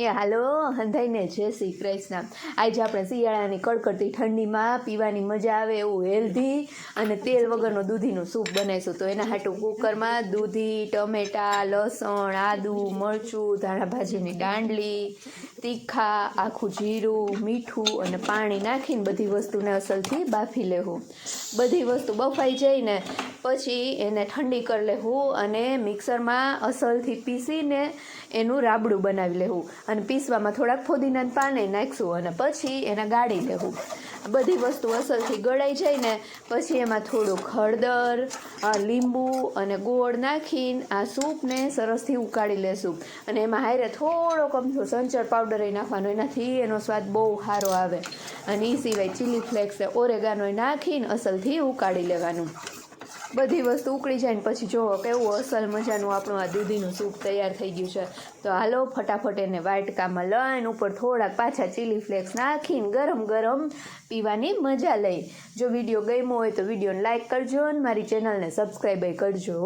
એ હાલો, હંધાઈને જય શ્રી કૃષ્ણ. આજે આપણે શિયાળાની કડકડતી ઠંડીમાં પીવાની મજા આવે એવું હેલ્ધી અને તેલ વગરનું દૂધીનું સૂપ બનાવીશું. તો એના હાટું કુકરમાં દૂધી, ટમેટા, લસણ, આદુ, મરચું ધાણા ભાજીની દાંડલી, તીખા, આખું જીરું, મીઠું અને પાણી નાખીને બધી વસ્તુને અસલથી બાફી લેવું. બધી વસ્તુ બફાઈ જઈને પછી એને ઠંડી કરી લેવું અને મિક્સરમાં અસલથી પીસીને એનું રાબડું બનાવી લેવું અને પીસવામાં થોડાક ફોદીનાના પાને નાખશું અને પછી એને ગાળી લેવું બધી વસ્તુ અસલથી ગળાઈ જાય ને પછી એમાં થોડુંક હળદર લીંબુ અને ગોળ નાખીને આ સૂપને સરસથી ઉકાળી લેશું. અને એમાં હારે થોડોક અમથો સંચર પાવડર એ નાખવાનો, એનાથી એનો સ્વાદ બહુ સારો આવે. અને એ સિવાય ચીલી ફ્લેક્સ ઓરેગાનો નાખીને અસલથી ઉકાળી લેવાનું. બધી વસ્તુ ઉકળી જાય ને પછી જુઓ કેવું અસલ મજાનું આપણું આ દૂધીનું સૂપ તૈયાર થઈ ગયું છે. તો હાલો ફટાફટ એને વાટકામાં લઈને ઉપર થોડાક પાછા ચીલી ફ્લેક્સ નાખીને ગરમ ગરમ પીવાની મજા લઈ. જો વીડિયો ગમ્યો હોય તો વિડીયોને લાઇક કરજો અને મારી ચેનલને સબસ્ક્રાઈબ કરજો